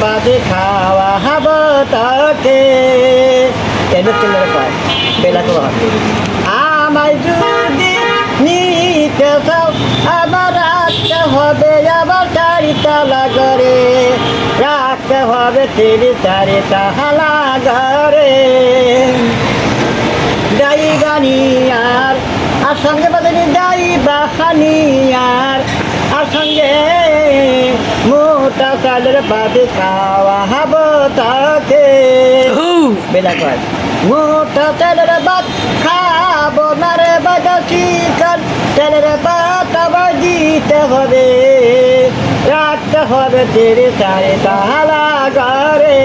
বাদে খাওয়া হাব তাকে। এটা চিল্লার কয়, বেলা তো আমায় যদি নিতে চাও আবার রাখতে হবে আবার চারিতলা করে রাখতে হবে তিরি চারিটা হালা ঘরে যাই গানি আর সঙ্গে বদলি যাই বাহানি আর আর সঙ্গে মোটা চালের বাদে খাওয়া হাব তাকে। বেলা কয়? মোটা তেলের ভাত খাব না রে বাজা চিকন তেলের ভাত আবার দিতে হবে। রাখতে হবে তেরে চারে তাহালা ঘরে।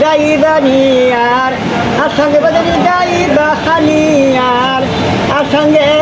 যাই বানি আর আর সঙ্গে বদলি যাই বাহানি আর আর সঙ্গে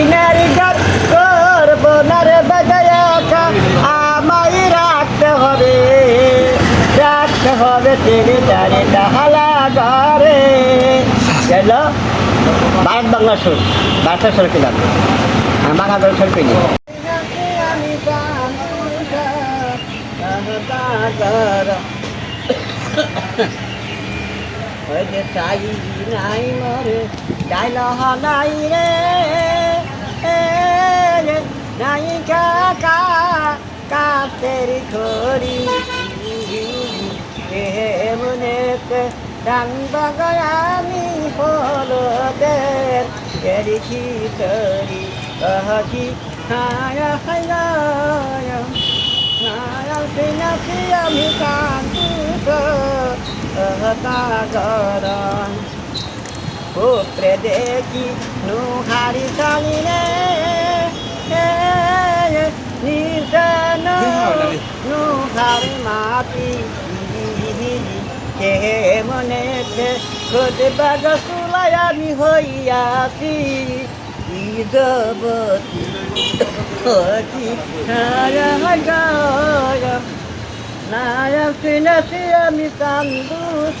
তিনের ঘর করব না রে বাজায়াকা আমায় রাখতে হবে রাখতে হবে তিরি চারিটা হালা ঘরে। গেল ভারত বাংলা সুর ভারত সুর কিলাম বাংলা সুর কিনি? যে চাই নাই মরে চাইল নাই এ রে, নাই কাকা কাতের খড়ি মনেতে ডান বাগায়ামি হলদের এরিখি তরি অহকি হায়া হায়া আমি কান্তুত পুত্রে দেখি নুহারি চালিলে নিশান নুহারি মাটি কে মনেতে খোঁজ বাগ সুলাই আমি হইয়াছি ঈদবতী হকি হায়া হায়া নায়া আমি কান্দুস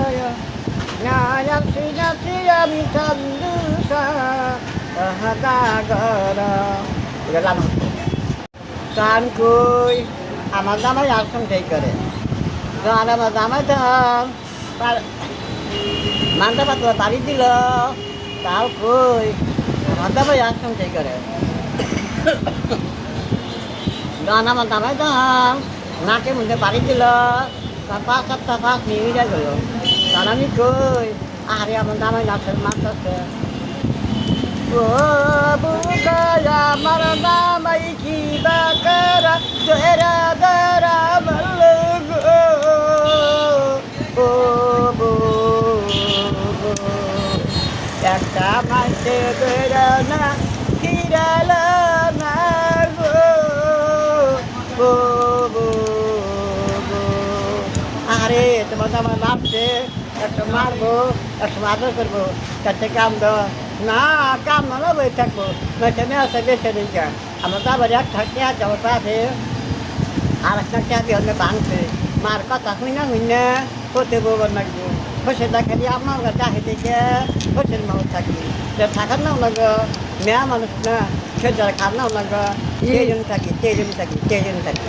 নায়াম সিনাসি আমি কান্দুসা অহতাগর গেলাম গান কই? আমার জামাই আসন ঠিক করে। গান আমার জামাই দাম মানতে পাত্র বাড়ি দিল। তাও কই? আমার জামাই আসন ঠিক করে। গান আমার জামাই দাম নাকে মুখে বাড়ি দিল। পাঁচ সপ্তাহ পাঁচ নিয়ে গেল। গান আমি কই? আরে আমার জামাই নাচের মাছ ও বুকায়া আমার নামাই কি বাকারা তেরা দারা মল্লগ ও বো একটা মাসে বেড়ানা হিরাল না গো। ও আরে তোমার আমার নাচছে একটা মারবো একটা মাদর করবো তাতে কাম দেওয়া না কাম না বই থাকবো নয়তো মেয়ে আছে বেশি দিনকে আমরা তো আবার এক থাকতে আছে আমার পাশে আর একটা চাবি হলে ভাঙছে মার কথা শুই না শুই না করতে বলবো নাকি বসে দেখালি আমার কাছে আহে থেকে বসের মানুষ থাকি যে থাকার নাও লাগো মেয়া মানুষ না সে যারা খার নাও লাগো সেই জন্য থাকি সেই জন্য থাকি সেই জন্য থাকি